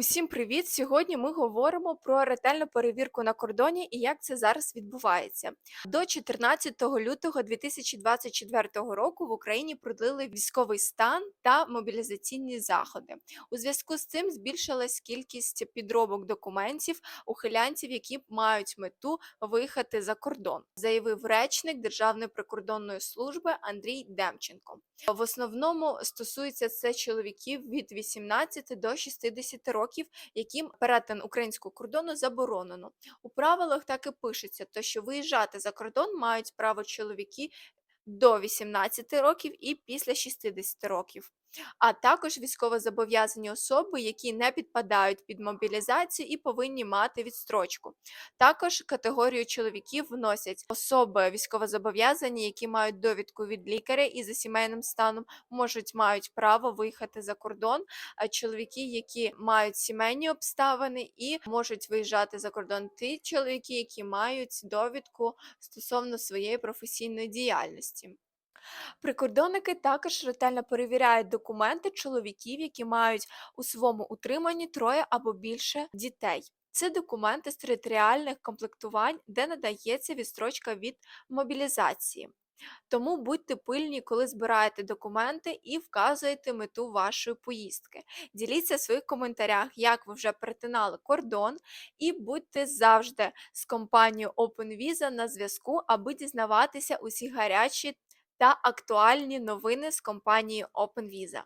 Усім привіт! Сьогодні ми говоримо про ретельну перевірку на кордоні і як це зараз відбувається. До 14 лютого 2024 року в Україні продлили військовий стан та мобілізаційні заходи. У зв'язку з цим збільшилась кількість підробок документів ухилянців, які мають мету виїхати за кордон, заявив речник Державної прикордонної служби Андрій Демченко. В основному стосується це чоловіків від 18 до 60 років, яким перетин українського кордону заборонено. У правилах так і пишеться, то що виїжджати за кордон мають право чоловіки до 18 років і після 60 років. А також військовозобов'язані особи, які не підпадають під мобілізацію і повинні мати відстрочку. Також категорію чоловіків вносять особи військовозобов'язані, які мають довідку від лікаря і за сімейним станом можуть мають право виїхати за кордон. А чоловіки, які мають сімейні обставини і можуть виїжджати за кордон, ті чоловіки, які мають довідку стосовно своєї професійної діяльності. Прикордонники також ретельно перевіряють документи чоловіків, які мають у своєму утриманні троє або більше дітей. Це документи з територіальних комплектувань, де надається відстрочка від мобілізації. Тому будьте пильні, коли збираєте документи і вказуєте мету вашої поїздки. Діліться в своїх коментарях, як ви вже перетинали кордон, і будьте завжди з компанією OpenVisa на зв'язку, аби дізнаватися усі гарячі та актуальні новини з компанії OpenVisa.